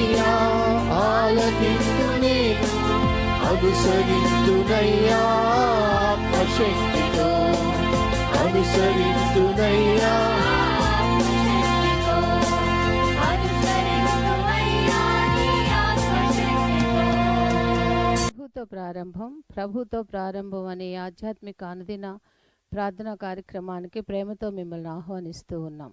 బోధించుమయ్యా ఆలకించు నేను అనుసరించునయ్యా ఆత్మశక్తితో అనుసరించునయ్యా ప్రభుతో ప్రారంభం ప్రభుతో ప్రారంభం అనే ఆధ్యాత్మిక అనుదిన ప్రార్థనా కార్యక్రమానికి ప్రేమతో మిమ్మల్ని ఆహ్వానిస్తూ ఉన్నాం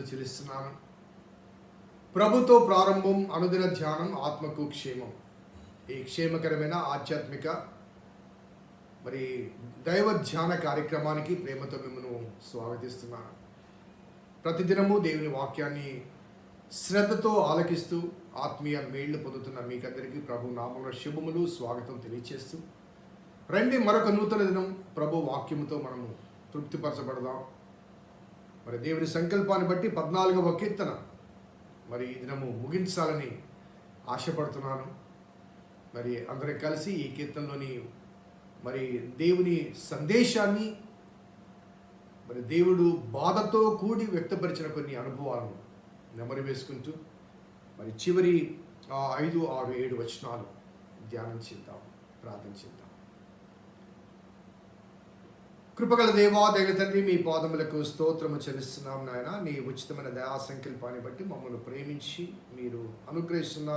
స్థుతులు చెల్లిస్తున్నాను ప్రభుతో ప్రారంభం అనుదిన ధ్యానం ఆత్మకు క్షేమం ఈ క్షేమకరమైన ఆధ్యాత్మిక మరి దైవ ధ్యాన కార్యక్రమానికి ప్రేమతో మిమ్మల్ని స్వాగతిస్తున్నాను. ప్రతిదినము దేవుని వాక్యాన్ని శ్రద్ధతో ఆలకిస్తూ ఆత్మీయ మేళ్ళు పొందుతున్న మీకందరికీ ప్రభు నామంలో శుభములు స్వాగతం తెలియచేస్తూ రండి మరొక నూతన దినం ప్రభు వాక్యముతో మనము తృప్తిపరచబడదాం. మరి దేవుని సంకల్పాన్ని బట్టి పద్నాలుగవ కీర్తన. మరి ఈ దినము ముగించాలని ఆశపడుతున్నాను. మరి అందరం కలిసి ఈ కీర్తనలోని మరి దేవుని సందేశాన్ని మరి దేవుడు బాధతో కూడి వ్యక్తపరిచిన కొన్ని అనుభవాలను నెమరు వేసుకుంటూ మరి చివరి ఆ ఐదు ఆరు ఏడు వచనాలు ధ్యానం చేద్దాం ప్రార్థన చేద్దాం. కృపగల దేవా దైవ తండ్రి మీ పాదములకు స్తోత్రము చెల్లిస్తున్నాం నాయన. నీ ఉచితమైన దయా సంకల్పాన్ని బట్టి మమ్మల్ని ప్రేమించి మీరు అనుగ్రహిస్తున్న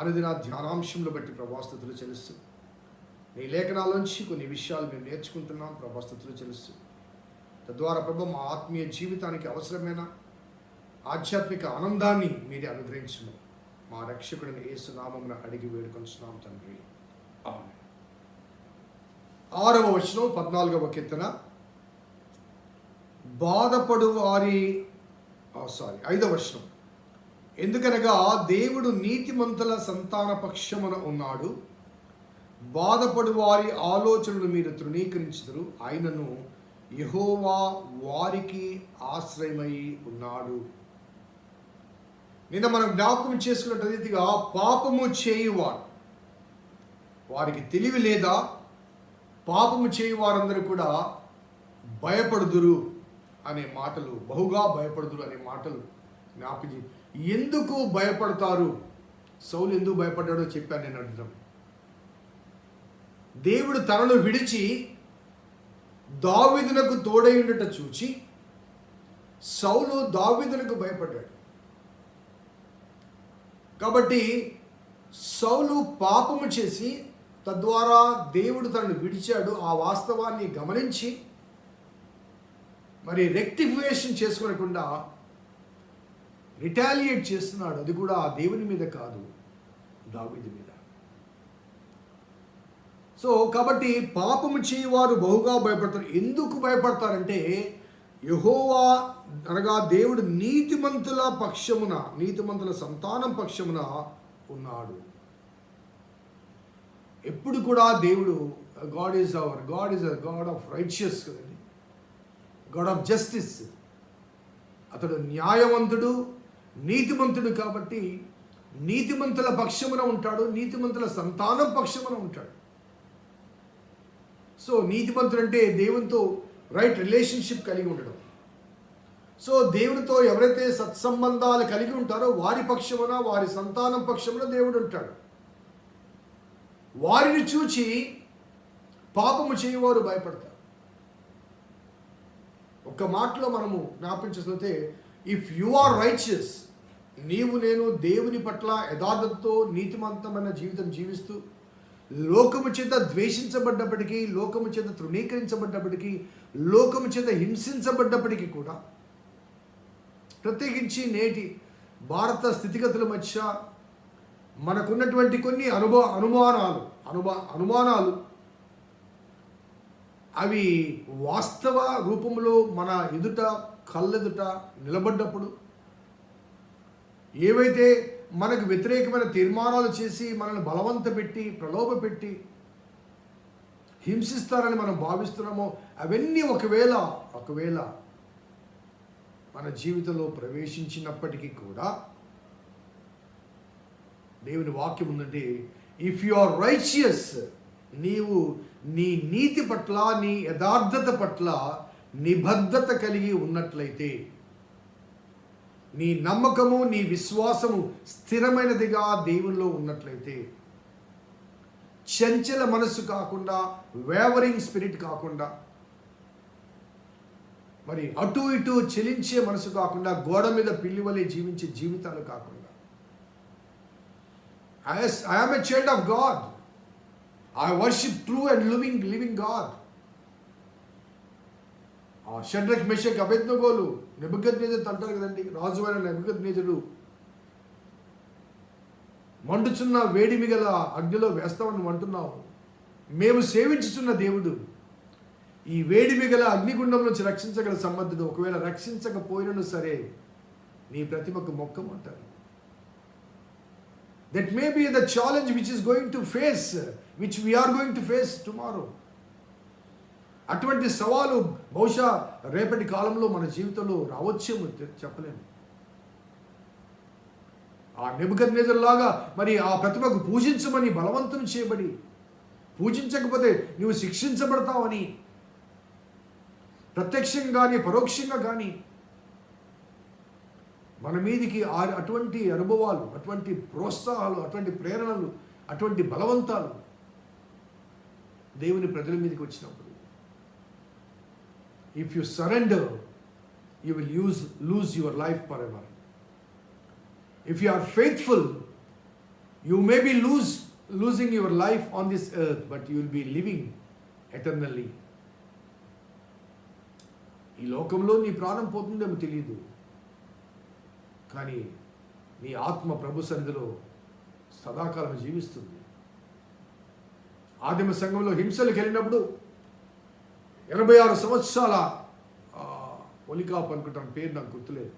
అనుదిన ధ్యానాంశంలో బట్టి ప్రభాస్తుతులు చెల్లిస్తూ నీ లేఖనాలోంచి కొన్ని విషయాలు మేము నేర్చుకుంటున్నాం ప్రభాస్తుతులు చెల్లిస్తూ. తద్వారా ప్రభు మా ఆత్మీయ జీవితానికి అవసరమైన ఆధ్యాత్మిక ఆనందాన్ని మీరే అనుగ్రహించను మా రక్షకుడిని యేసునామమున అడిగి వేడుకొంచున్నాం తండ్రి. ఆమె ఆరవ వచనం పద్నాలుగవ కీర్తన. బాధపడు వారి సారీ ఐదవ వచనం. ఎందుకనగా దేవుడు నీతిమంతుల సంతాన పక్షమున ఉన్నాడు. బాధపడు వారి ఆలోచనలు మీరు తృణీకరించుదురు. ఆయనను యహోవా వారికి ఆశ్రయమై ఉన్నాడు. నిన్న మనం జ్ఞాపకం చేసుకున్నట్టు రీతిగా పాపము చేయువారు. వారికి తెలివి లేదా? పాపము చేయు వారందరూ కూడా భయపడుదురు అనే మాటలు బహుగా భయపడుదురు అనే మాటలు జ్ఞాపకం ఎందుకు భయపడతారు? సౌలు ఎందుకు భయపడ్డాడో చెప్పాను నేను అర్థం దేవుడు తనను విడిచి దావిదునకు తోడైండుట చూచి సౌలు దావిదునకు భయపడ్డాడు. కాబట్టి సౌలు పాపము చేసి తద్వారా దేవుడు తనను విడిచాడు. ఆ వాస్తవాన్ని గమనించి మరి రెక్టిఫికేషన్ చేసుకోనకుండా రిటాలియేట్ చేస్తున్నాడు. అది కూడా ఆ దేవుని మీద కాదు దావీదు మీద. సో కాబట్టి పాపము చేయవారు బహుగా భయపడతారు. ఎందుకు భయపడతారంటే యహోవా అనగా దేవుడు నీతిమంతుల పక్షమున నీతిమంతుల సంతానం పక్షమున ఉన్నాడు. ఎప్పుడు కూడా దేవుడు God is our God is a God of righteous కదండి గాడ్ ఆఫ్ జస్టిస్ అతడు న్యాయవంతుడు నీతిమంతుడు కాబట్టి నీతిమంతుల పక్షమున ఉంటాడు నీతిమంతుల సంతానం పక్షమున ఉంటాడు. సో నీతిమంతుడు అంటే దేవునితో రైట్ రిలేషన్షిప్ కలిగి ఉండడం. సో దేవుడితో ఎవరైతే సత్సంబంధాలు కలిగి ఉంటారో వారి పక్షమున వారి సంతానం పక్షమున దేవుడు ఉంటాడు. వారిని చూచి పాపము చేయవారు భయపడతారు. ఒక మాటలో మనము జ్ఞాపకం ఇఫ్ యు ఆర్ రైచియస్ నీవు నేను దేవుని పట్ల యథార్థంతో నీతిమంతమైన జీవితం జీవిస్తూ లోకము చేత ద్వేషించబడ్డప్పటికీ లోకము చేత తృణీకరించబడ్డప్పటికీ లోకము చేత హింసించబడ్డప్పటికీ కూడా ప్రత్యేకించి నేటి భారత స్థితిగతుల మధ్య మనకున్నటువంటి కొన్ని అనుభవ అనుమానాలు అనుభ అనుమానాలు అవి వాస్తవ రూపంలో మన ఎదుట కళ్ళెదుట నిలబడ్డప్పుడు ఏవైతే మనకు వ్యతిరేకమైన తీర్మానాలు చేసి మనల్ని బలవంత పెట్టి ప్రలోభ పెట్టి హింసిస్తారని మనం భావిస్తున్నామో అవన్నీ ఒకవేళ ఒకవేళ మన జీవితంలో ప్రవేశించినప్పటికీ కూడా దేవుని వాక్యం ఉందండి ఇఫ్ యు ఆర్ రైచియస్ నీవు నీ నీతి పట్ల నీ యథార్థత పట్ల నిబద్ధత కలిగి ఉన్నట్లయితే నీ నమ్మకము నీ విశ్వాసము స్థిరమైనదిగా దేవునిలో ఉన్నట్లయితే చంచల మనస్సు కాకుండా వేవరింగ్ స్పిరిట్ కాకుండా మరి అటు ఇటు చెలించే మనసు కాకుండా గోడ మీద పిల్లి వలె జీవించే జీవితాలు కాకుండా As I am a child of God I worship true and living living God ah Shadrach Meshach అభెజ్ఞగోలు నెబుగద్ నేజర్ అంటారు కదండి. రాజు అయిన నెబుగద్ నేజరు మండుచున్న వేడిమి గల అగ్నిలో వేస్తామని అంటున్నావు. మేము సేవించుచున్న దేవుడు. ఈ వేడిమి గల అగ్నిగుండం నుంచి రక్షించగల సమర్థుడు ఒకవేళ రక్షించకపోయినను సరే నీ ప్రతిమకు మొక్కమంటారు. That may be the challenge which is going to face which we are going to face tomorrow అటువంటి సవాలు బహుశా రేపటి కాలంలో మన జీవితంలో రావచ్చేమో చెప్పలేము. ఆ నెబుకద్ లాగా మరి ఆ ప్రతిభకు పూజించమని బలవంతం చేయబడి పూజించకపోతే నువ్వు శిక్షించబడతావని ప్రత్యక్షంగా కానీ పరోక్షంగా కానీ మన మీదికి ఆ అటువంటి అనుభవాలు అటువంటి ప్రోత్సాహాలు అటువంటి ప్రేరణలు అటువంటి బలవంతాలు దేవుని ప్రజల మీదకి వచ్చినప్పుడు. If you surrender you will use lose your life forever if you are faithful you may be lose losing your life on this earth but you will be living eternally ఈ లోకంలో నీ ప్రాణం పోతుందేమో తెలియదు కానీ నీ ఆత్మ ప్రభు సన్నిధిలో సదాకాలం జీవిస్తుంది. ఆదిమ సంఘంలో హింసలకు వెళ్ళినప్పుడు ఎనభై ఆరు సంవత్సరాల ఆ, ఒలికాపు అనుకుంటాను పేరు నాకు గుర్తులేదు.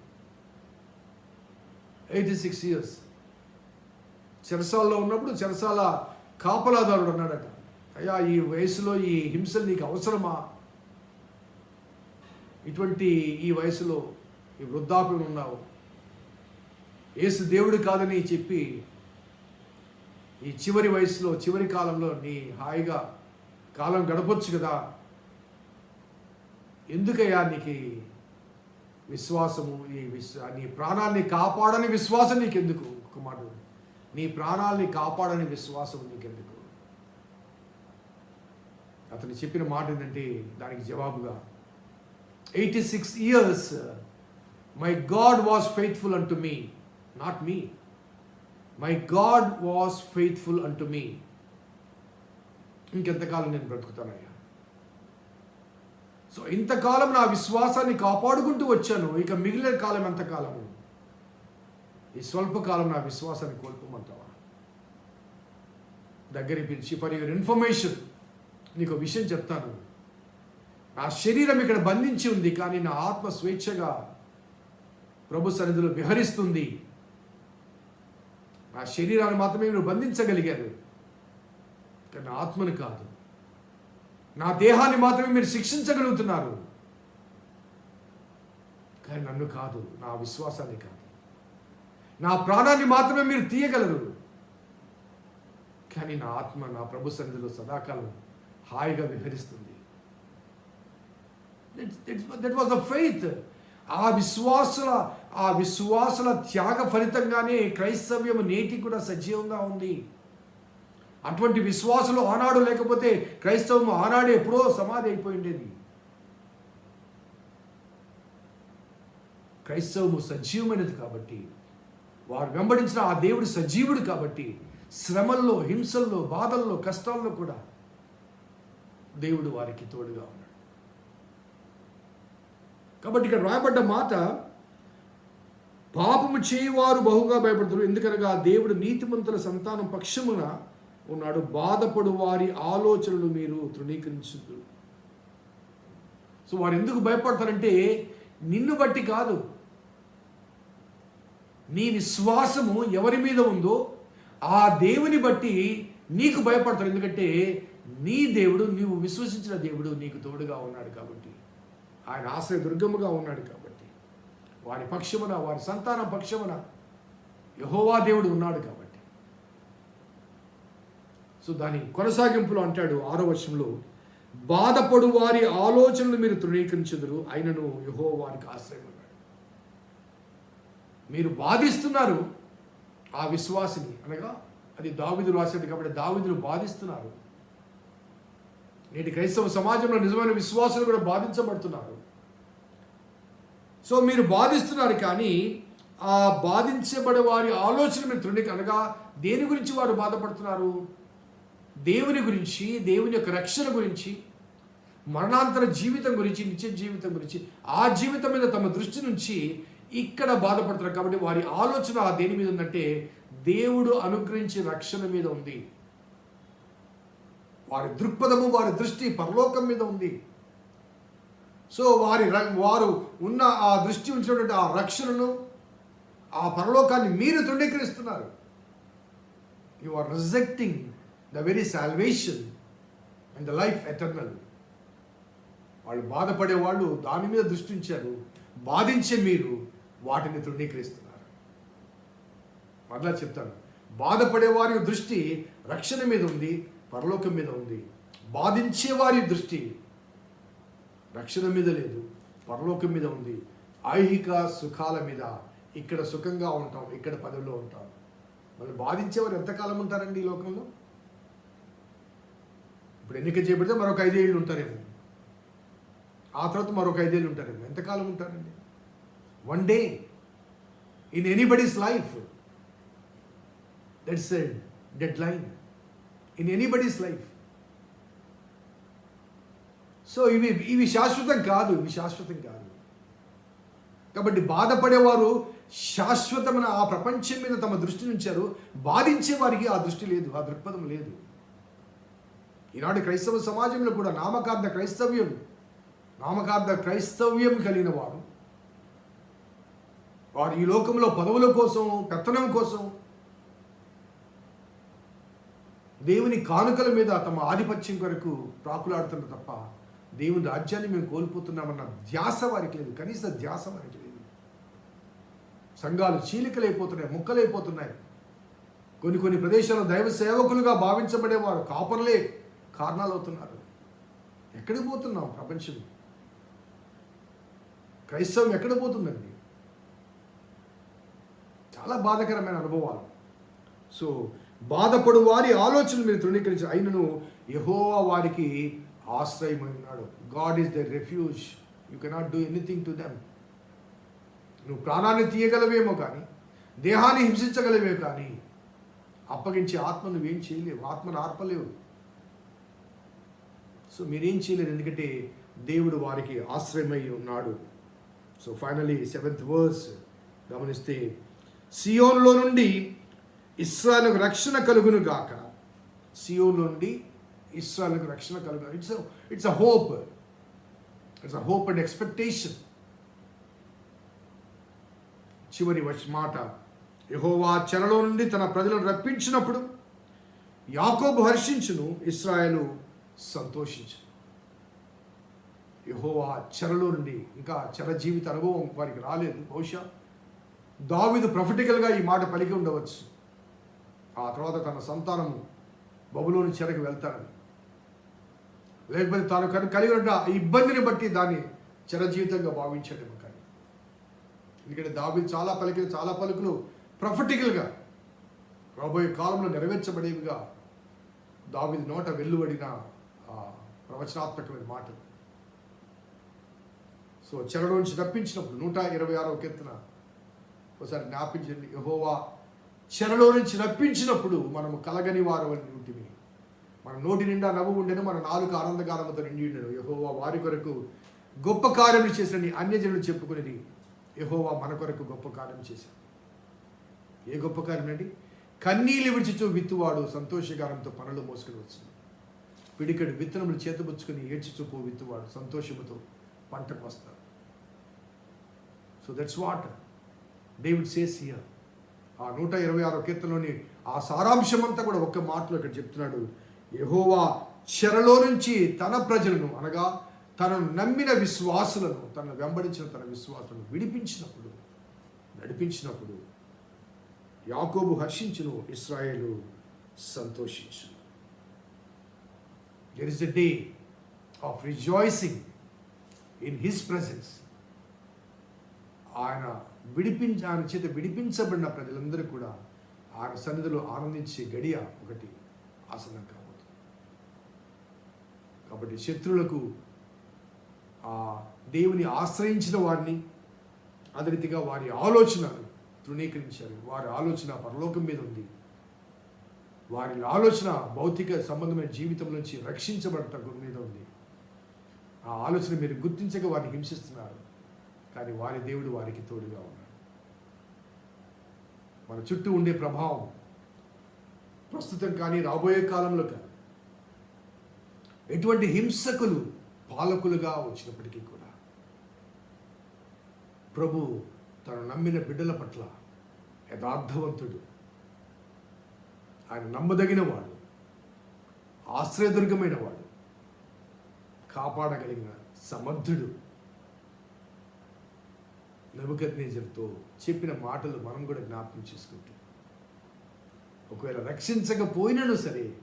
Eighty six years. చెరసాలలో ఉన్నప్పుడు చెరసాల కాపలాదారుడు అన్నాడట అయ్యా ఈ వయసులో ఈ హింసలు నీకు అవసరమా? ఇటువంటి ఈ వయసులో ఈ వృద్ధాప్యం ఉన్నావు. యేసు దేవుడు కాదని చెప్పి ఈ చివరి వయసులో చివరి కాలంలో నీ హాయిగా కాలం గడపొచ్చు కదా. ఎందుకయ్యా నీకు విశ్వాసము? ఈ విశ్వ నీ ప్రాణాన్ని కాపాడని విశ్వాసం నీకెందుకు? ఒక మాట నీ ప్రాణాల్ని కాపాడని విశ్వాసం నీకెందుకు? అతను చెప్పిన మాట ఏంటంటే దానికి జవాబుగా eighty six years my God was faithful unto me. Not me my God was faithful unto me ఇంకెంతకాలం నేను బ్రతుకుతానయ్యా? సో ఇంతకాలం నా విశ్వాసాన్ని కాపాడుకుంటూ వచ్చాను. ఇక మిగిలిన కాలం ఎంతకాలము? ఈ స్వల్పకాలం నా విశ్వాసాన్ని కోల్పోమంటావా? దగ్గరికి పిలిచి ఫర్ యువర్ ఇన్ఫర్మేషన్ నీకు ఒక విషయం చెప్తాను. నా శరీరం ఇక్కడ బంధించి ఉంది కానీ నా ఆత్మ స్వేచ్ఛగా ప్రభు సన్నిధిలో విహరిస్తుంది నా శరీరాన్ని మాత్రమే మీరు బంధించగలిగారు. కానీ నా ఆత్మను కాదు. నా దేహాన్ని మాత్రమే మీరు శిక్షించగలుగుతున్నారు. కానీ నన్ను కాదు నా విశ్వాసాన్ని కాదు. నా ప్రాణాన్ని మాత్రమే మీరు తీయగలరు. కానీ నా ఆత్మ నా ప్రభు సన్నిధిలో సదాకాలం హాయిగా విహరిస్తుంది. దట్ వాజ్ ద ఫెయిత్ ఆ విశ్వాసుల ఆ విశ్వాసుల త్యాగ ఫలితంగానే క్రైస్తవ్యం నేటి కూడా సజీవంగా ఉంది. అటువంటి విశ్వాసులు ఆనాడు లేకపోతే క్రైస్తవం ఆనాడు ఎప్పుడో సమాధి అయిపోయి ఉండేది. క్రైస్తవము సజీవమైనది కాబట్టి వారు వెంబడించిన ఆ దేవుడు సజీవుడు కాబట్టి శ్రమల్లో హింసల్లో బాధల్లో కష్టాల్లో కూడా దేవుడు వారికి తోడుగా ఉన్నాడు. కాబట్టి ఇక్కడ రాయబడ్డ మాట పాపము చేయువారు బహుగా భయపడతారు. ఎందుకనగా దేవుడు నీతిమంతుల సంతానం పక్షమున ఉన్నాడు. బాధపడు వారి ఆలోచనలు మీరు తృణీకరించదు సో వారు ఎందుకు భయపడతారంటే నిన్ను బట్టి కాదు. నీ విశ్వాసము ఎవరి మీద ఉందో ఆ దేవుని బట్టి నీకు భయపడతారు. ఎందుకంటే నీ దేవుడు నీవు విశ్వసించిన దేవుడు నీకు తోడుగా ఉన్నాడు కాబట్టి. ఆయన ఆశ్రయ దుర్గముగా ఉన్నాడు కాబట్టి. వారి పక్షమున వారి సంతానం పక్షమున యహోవా దేవుడు ఉన్నాడు కాబట్టి. సో దాని కొనసాగింపులో అంటాడు ఆరో వర్షంలో బాధపడు వారి ఆలోచనలు మీరు తృణీకరించదురు అయినను యహో వారికి ఆశ్రయం అన్నాడు. మీరు బాధిస్తున్నారు ఆ విశ్వాసిని అనగా అది దావిదులు రాశాడు కాబట్టి దావిదులు బాధిస్తున్నారు. నేటి క్రైస్తవ సమాజంలో నిజమైన విశ్వాసులు కూడా బాధించబడుతున్నారు. సో మీరు బాధిస్తున్నారు కానీ ఆ బాధించబడే వారి ఆలోచన మీరు తృణీక అనగా దేని గురించి వారు బాధపడుతున్నారు? దేవుని గురించి దేవుని యొక్క రక్షణ గురించి మరణాంతర జీవితం గురించి నిత్య జీవితం గురించి ఆ జీవితం మీద తమ దృష్టి నుంచి ఇక్కడ బాధపడుతున్నారు. కాబట్టి వారి ఆలోచన దేని మీద ఉందంటే దేవుడు అనుగ్రహించే రక్షణ మీద ఉంది. వారి దృక్పథము వారి దృష్టి పరలోకం మీద ఉంది. సో వారి వారు ఉన్న ఆ దృష్టి ఉంచినటువంటి ఆ రక్షణను ఆ పరలోకాన్ని మీరు తృణీకరిస్తున్నారు. You are rejecting the very salvation and the life eternal వాళ్ళు బాధపడే వాళ్ళు దాని మీద దృష్టి ఉంచారు బాధించే మీరు వాటిని తృణీకరిస్తున్నారు. మరలా చెప్తాను. బాధపడే వారి దృష్టి రక్షణ మీద ఉంది పరలోకం మీద ఉంది. బాధించే వారి దృష్టి రక్షణ మీద లేదు పరలోకం మీద ఉంది ఐహిక సుఖాల మీద. ఇక్కడ సుఖంగా ఉంటాం ఇక్కడ పదవిలో ఉంటాం. మళ్ళీ బాధించేవారు ఎంతకాలం ఉంటారండి ఈ లోకంలో? ఇప్పుడు ఎన్నిక చేయబడితే మరొక ఐదేళ్ళు ఉంటారేమో. ఆ తర్వాత మరొక ఐదేళ్ళు ఉంటారేమో. ఎంతకాలం ఉంటారండి? One day in anybody's life that's deadline in anybody's life so ఇవి ఇవి శాశ్వతం కాదు ఇవి శాశ్వతం కాదు. కాబట్టి బాధపడేవారు శాశ్వతమైన ఆ ప్రపంచం మీద తమ దృష్టి ఉంచారు బాధించే వారికి ఆ దృష్టి లేదు ఆ దృక్పథం లేదు. ఈనాడు క్రైస్తవ సమాజంలో కూడా నామకార్థ క్రైస్తవ్యం నామకార్థ క్రైస్తవ్యం కలిగిన వారు. వారు ఈ లోకంలో పదవుల కోసం పెత్తనం కోసం దేవుని కానుకల మీద తమ ఆధిపత్యం కొరకు ప్రాకులాడుతున్నారు తప్ప దేవుని రాజ్యాన్ని మేము కోల్పోతున్నామన్న ధ్యాస వారికి లేదు. కనీస ధ్యాస వారికి లేదు. సంఘాలు చీలికలైపోతున్నాయి ముక్కలైపోతున్నాయి. కొన్ని కొన్ని ప్రదేశాల్లో దైవ సేవకులుగా భావించబడేవారు కాపర్లే కారణాలు అవుతున్నారు ఎక్కడికి పోతున్నాం ప్రపంచం? క్రైస్తవం ఎక్కడ పోతుందండి? చాలా బాధకరమైన అనుభవాలు. సో బాధపడు వారి ఆలోచనలు మీరు తృణీకరించి అయినను యహోవా వారికి ఆశ్రయమై ఉన్నాడు God is the refuge you cannot do anything to them నువ్వు ప్రాణాన్ని తీయగలవేమో కానీ దేహాన్ని హింసించగలవే కానీ అప్పగించే ఆత్మ నువ్వేం చేయలేవు. ఆత్మను ఆర్పలేవు. సో మీరేం చేయలేరు? ఎందుకంటే దేవుడు వారికి ఆశ్రయమై ఉన్నాడు. సో ఫైనలీ సెవెంత్ వర్స్ గమనిస్తే సియోన్లో నుండి ఇస్రాయల్కు రక్షణ కలుగును గాక సియోన్లో నుండి ఇస్రాయల్కు రక్షణ కలుగు it's it's a hope it's a hope and expectation చివరి వచ్చి మాట. యహోవా చెరలో నుండి తన ప్రజలను రప్పించినప్పుడు యాకోబు హర్షించును ఇస్రాయేలు సంతోషించు యహోవా చెరలో నుండి ఇంకా చెర జీవిత అనుభవం వారికి రాలేదు. బహుశా దావిదు ప్రొఫిటికల్గా ఈ మాట పలికి ఉండవచ్చు. ఆ తర్వాత తన సంతానము బబులోని చెరకు వెళ్తారని. లేకపోతే తాను కానీ కలిగి ఉన్న ఆ ఇబ్బందిని బట్టి దాన్ని చిరజీవితంగా భావించడము కానీ ఎందుకంటే దావి చాలా పలికిన చాలా పలుకులు ప్రొఫెటికల్గా రాబోయే కాలంలో నెరవేర్చబడేవిగా దావిది నోట వెల్లువడిన ప్రవచనాత్మకమైన మాటలు సో చెరలోంచి తప్పించినప్పుడు నూట ఇరవై ఆరవ కీర్తన ఒకసారి జ్ఞాపించండి. యహోవా చెరలో నుంచి రప్పించినప్పుడు మనము కలగని వారు ఉంటిమి. మన నోటి నిండా నవ్వు ఉండేను మన నాలుగు ఆనందకాలంతో నిండి ఉండను. యహోవా వారి కొరకు గొప్ప కార్యములు చేసిన అన్యజనులు చెప్పుకునేది యహోవా మన కొరకు గొప్ప కార్యం చేశాడు. ఏ గొప్ప కార్యం అండి? కన్నీళ్ళు విడిచిచూ విత్తువాడు సంతోషకారంతో పనులు మోసుకుని వచ్చింది పిడికడు విత్తనములు చేతబుచ్చుకొని ఏడ్చిచూపు విత్తువాడు సంతోషముతో పంటకు వస్తాడు so that's what David says here ఆ నూట ఇరవై ఆరో కీర్తనలోని ఆ సారాంశం అంతా కూడా ఒక్క మాటలో ఇక్కడ చెప్తున్నాడు. యహోవా చెరలో నుంచి తన ప్రజలను అనగా తనను నమ్మిన విశ్వాసులను తనను వెంబడించిన తన విశ్వాసులను విడిపించినప్పుడు నడిపించినప్పుడు యాకోబు హర్షించును ఇస్రాయేలు సంతోషించు there is the day of rejoicing in his presence ఆయన విడిపించి ఆయన చేత విడిపించబడిన ప్రజలందరూ కూడా ఆయన సన్నిధిలో ఆనందించే గడియ ఒకటి ఆసనం కాబట్టి శత్రువులకు ఆ దేవుని ఆశ్రయించిన వారిని అదే రీతిగా వారి ఆలోచన తృణీకరించారు. వారి ఆలోచన పరలోకం మీద ఉంది. వారి ఆలోచన భౌతిక సంబంధమైన జీవితం నుంచి రక్షించబడటం మీద ఉంది. ఆ ఆలోచన మీరు గుర్తించక వారిని హింసిస్తున్నారు. కానీ వారి దేవుడు వారికి తోడుగా ఉన్నాడు. మన చుట్టూ ఉండే ప్రభావం ప్రస్తుతం కానీ రాబోయే కాలంలో కానీ ఎటువంటి హింసకులు పాలకులుగా వచ్చినప్పటికీ కూడా ప్రభు తను నమ్మిన బిడ్డల పట్ల యథార్థవంతుడు. ఆయన నమ్మదగిన వాడు ఆశ్రయదుర్గమైన వాడు కాపాడగలిగిన సమర్థుడు. నవకజ్ఞేజర్తో చెప్పిన మాటలు మనం కూడా జ్ఞాపకం చేసుకుంటాం. ఒకవేళ రక్షించకపోయినను సరే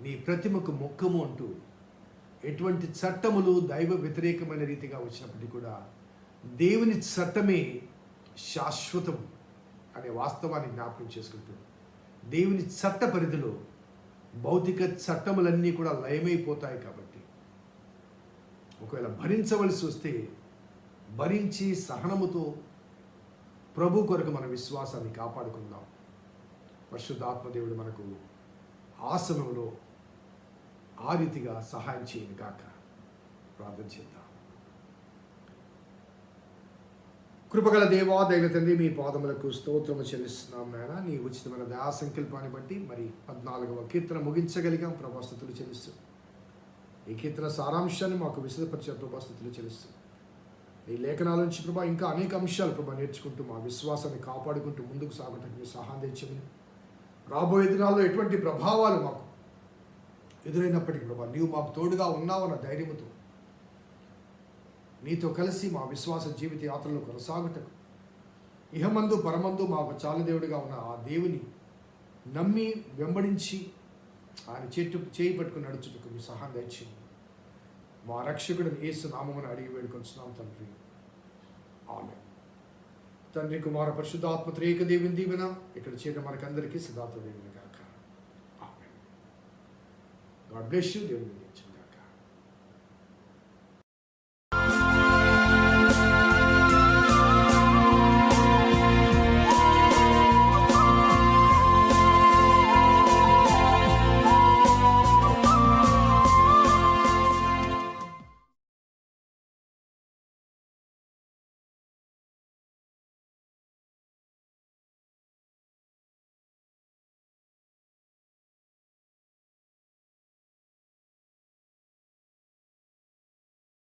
నీ ప్రతిమకు మొక్కము అంటూ ఎటువంటి చట్టములు దైవ వ్యతిరేకమైన రీతిగా వచ్చినప్పటికీ కూడా దేవుని చట్టమే శాశ్వతం అనే వాస్తవాన్ని జ్ఞాపకం చేసుకుంటూ దేవుని చట్ట పరిధిలో భౌతిక చట్టములన్నీ కూడా లయమైపోతాయి కాబట్టి. ఒకవేళ భరించవలసి వస్తే భరించి సహనముతో ప్రభు కొరకు మన విశ్వాసాన్ని కాపాడుకుందాం. పరిశుద్ధాత్మదేవుడు మనకు ఆసనంలో ఆ రీతిగా సహాయం చేయను కాక ప్రార్థన చేద్దాం. కృపగల దేవా దైవ తండ్రి మీ పాదములకు స్తోత్రము చెల్లిస్తున్నాం నాయన. నీ ఉచితమైన దయా సంకల్పాన్ని బట్టి మరి పద్నాలుగవ కీర్తన ముగించగలిగాం. ప్రభాస్థుతులు చెల్లిస్తూ. ఈ కీర్తన సారాంశాన్ని మాకు విశదపరిచే ప్రభాస్థుతులు చెల్లిస్తూ. ఈ లేఖనాల నుంచి ప్రభా ఇంకా అనేక అంశాలు ప్రభా నేర్చుకుంటూ మా విశ్వాసాన్ని కాపాడుకుంటూ ముందుకు సాగటానికి మీ సహాయం తెచ్చమని రాబోయే దినాల్లో ఎటువంటి ప్రభావాలు మాకు ఎదురైనప్పటికీ ప్రభా నీవు మాకు తోడుగా ఉన్నావన్న ధైర్యముతో నీతో కలిసి మా విశ్వాస జీవిత యాత్రలో కొనసాగుటకు. ఇహమందు పరమందు మాకు చాలదేవుడిగా ఉన్న ఆ దేవుని నమ్మి వెంబడించి ఆయన చెట్టు చేయి పట్టుకుని నడుచుటకు మీ సహాయం దయచేయండి మా రక్షకుడిని ఏసు నామమును అడిగి వేడుకొంచున్నాం తండ్రి. ఆమె తండ్రి కుమార పరిశుద్ధాత్మ త్రేక దేవుని దీవెన ఇక్కడ చేయడం మనకందరికీ సిద్ధార్థ దేవుని. కాక ఆమె గాడ్ బ్లెస్ యూ దేవుని దీవించు.